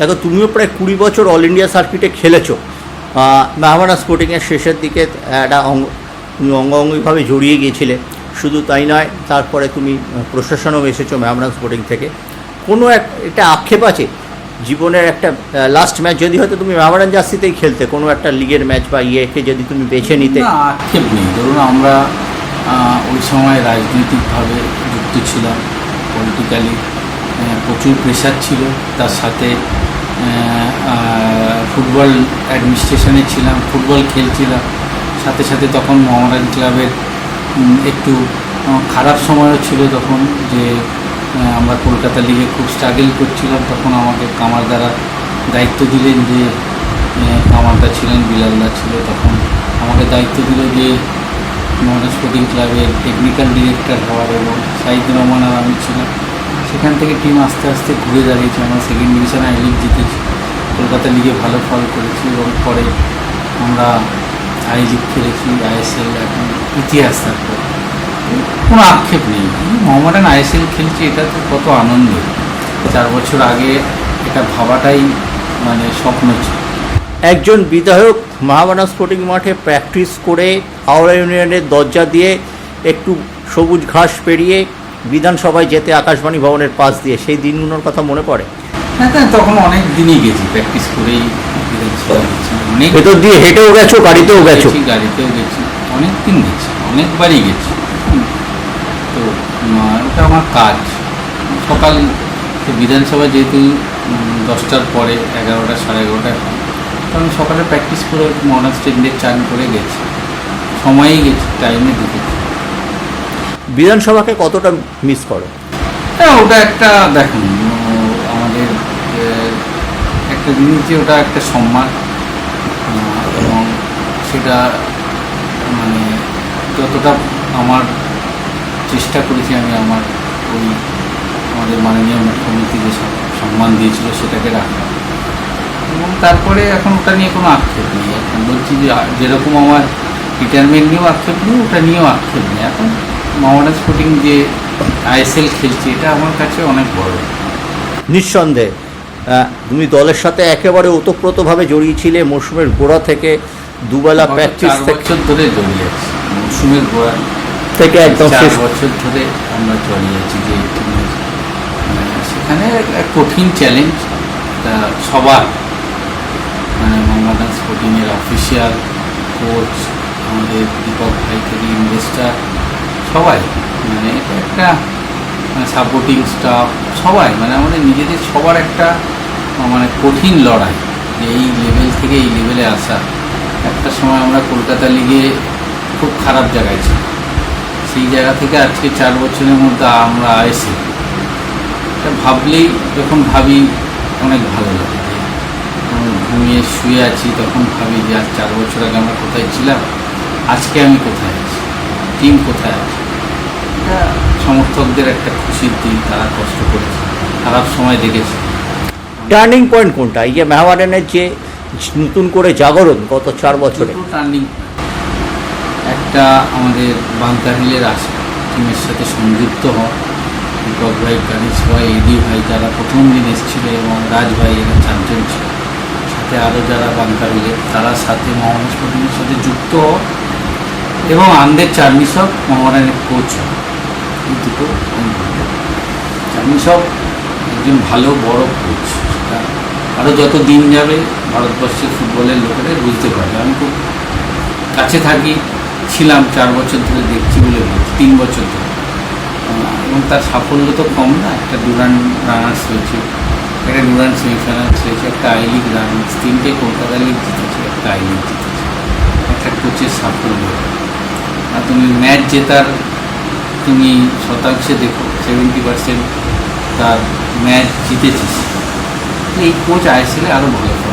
দেখো, তুমিও প্রায় কুড়ি বছর অল ইন্ডিয়া সার্কিটে খেলেছো। মেহমানা স্পোর্টিংয়ের শেষের দিকে, একটা অঙ্গ তুমি অঙ্গাঙ্গিভাবে জড়িয়ে গিয়েছিলে। শুধু তাই নয়, তারপরে তুমি প্রশাসনও এসেছ মেহমানা স্পোর্টিং থেকে। কোনো এক একটা আক্ষেপ আছে? জীবনের একটা লাস্ট ম্যাচ যদি হয়তো তুমি মেহমানান জার্সিতেই খেলতে, কোনো একটা লিগের ম্যাচ বা ইয়েকে যদি তুমি বেছে নিতে। আক্ষেপ নেই। ধরুন আমরা ওই সময় রাজনৈতিকভাবে যুক্ত ছিলাম। পলিটিক্যালি প্রচুর প্রেশার ছিল। তার সাথে ফুটবল অ্যাডমিনিস্ট্রেশনে ছিলাম ফুটবল খেলছিলাম। সাথে সাথে তখন মোহামেডান ক্লাবের একটু খারাপ সময়ও ছিল তখন যে আমরা কলকাতা লিগে খুব স্ট্রাগল করছিলাম। তখন আমাকে কামার দ্বারা দায়িত্ব দিলেন যে কামারদা ছিলেন বিলালদা ছিল। তখন আমাকে দায়িত্ব দিল যে, মোহামেডান স্পোর্টিং ক্লাবের টেকনিক্যাল ডিরেক্টর হওয়ার এবং সাইদ রহমান আর আমি ছিলাম। সেখান থেকে টিম আস্তে আস্তে ঘুরে দাঁড়িয়েছে। আমরা সেকেন্ড ডিভিশন আই লিগ জিতেছি। কলকাতা লিগে ভালো ফল করেছি এবং পরে আমরা আই লিগ খেলেছি আইএসএল এখন ইতিহাস তারপর। কোনো আক্ষেপ নেই। মোহামেডান আইএসএল খেলছি, এটা তো কত আনন্দের। চার বছর আগে এটা ভাবাটাই মানে স্বপ্ন ছিল। একজন বিধায়ক মহাবানা স্পোর্টিং মাঠে প্র্যাকটিস করে হাওড়া ইউনিয়নের দরজা দিয়ে একটু সবুজ ঘাস পেরিয়ে বিধানসভায় যেতে আকাশবাণী ভবনের পাশ দিয়ে সেই দিনগুলোর কথা মনে পড়ে? হ্যাঁ হ্যাঁ তখন অনেক দিনই গেছি প্র্যাকটিস করেই। অনেক ভেতর দিয়ে হেঁটেও গেছো গাড়িতেও গেছো? গাড়িতেও গেছি অনেক দিন গেছি অনেকবারই গেছি। তো ওটা আমার কাজ। সকাল বিধানসভা যেহেতু দশটার পরে এগারোটা সাড়ে এগারোটায় হয় তো আমি সকালে প্র্যাকটিস করে মহারাজ স্টেডিয়ামে চান করে গেছি। সময়েই গেছি টাইমে ঢুকেছি বিধানসভাকে কতটা মিস করো? হ্যাঁ ওটা একটা, দেখুন, আমাদের একটা জিনিস যে ওটা একটা সম্মান, এবং সেটা মানে যতটা আমার চেষ্টা করেছি আমি আমার ওই আমাদের মাননীয় মুখ্যমন্ত্রী যে সম্মান দিয়েছিল সেটাকে রাখা। এবং তারপরে এখন ওটা নিয়ে কোনো আক্ষেপ নেই। এখন বলছি যে যেরকম আমার রিটায়ারমেন্ট নিয়েও আক্ষেপ নেই, ওটা নিয়েও আক্ষেপ নেই। এখন মোহামেডান স্পোর্টিং যে আইএসএল খেলছে এটা আমার কাছে অনেক বড়। নিঃসন্দেহে তুমি দলের সাথে একেবারে ওতপ্রোতভাবে জড়িয়েছিলে মৌসুমের গোড়া থেকে দুবেলা প্র্যাকটিস বছর ধরে জড়িয়ে আছি মৌসুমের গোড়া থেকে একদম শেষ। বছর ধরে আমরা জড়িয়ে আছি যে সেখানে কঠিন চ্যালেঞ্জ সবার মানে মোহাম্মদান স্পোর্টিংয়ের অফিসিয়াল কোচ আমাদের দীপক ভাই থেকে ইনভেস্টার সবাই মানে একটা সাপোর্টিং স্টাফ সবাই মানে আমাদের নিজেদের সবার একটা মানে কঠিন লড়াই, যে এই লেভেল থেকে এই লেভেলে আসা। একটা সময় আমরা কলকাতা লিগে খুব খারাপ জায়গায় ছিলাম। সেই জায়গা থেকে আজকে চার বছরের মধ্যে আমরা এসে, এটা ভাবলেই, যখন ভাবি, অনেক ভালো লাগে। ঘুমিয়ে শুয়ে আছি, তখন ভাবি যে আজ চার বছর আগে আমরা কোথায় ছিলাম? আজকে আমি কোথায় আছি? টিম কোথায়? আছে এটা সমর্থকদের একটা খুশির দিন তারা কষ্ট করেছে খারাপ সময় দেখেছে। টার্নিং পয়েন্ট কোনটা? এই যে মেহমানের যে নতুন করে জাগরণ গত চার বছরে। টার্নিং একটা আমাদের বাংকার হিলের আসা টিমের সাথে সংযুক্ত হওয়া। দীপক ভাই গানিস ভাই এডি ভাই যারা প্রথম দিন এসেছিল এবং রাজ ভাই এরা চারজন ছিল। সাথে আরও যারা বাংকার হিলের তারা সাথে স্পোর্টিংয়ের সাথে যুক্ত এবং আন্দের চার্মিসব মোহাম্মদানের কোচ দুটো আমি বলব। একজন ভালো, বড় কোচ সেটা আরও যত দিন যাবে ভারতবর্ষের ফুটবলের লোকেরা বুঝতে পারবে। আমি খুব কাছে থাকি, ছিলাম চার বছর ধরে, দেখছি বলে তিন বছর ধরে। এবং তার সাফল্য তো কম না, একটা ডুরান রানার্স হয়েছে, একটা ডুরান সেমিফাইনাল হয়েছে, একটা আই লিগ রানার্স তিনটে কলকাতা লিগ জিতেছে, একটা আই লিগ জিতেছে। একটা কোচের সাফল্য। আর তুমি ম্যাচ জেতার তুমি শতাংশে দেখো সেভেন্টি পার্সেন্ট তার ম্যাচ জিতেছিস। এই কোচ আইসিলে আরও ভালো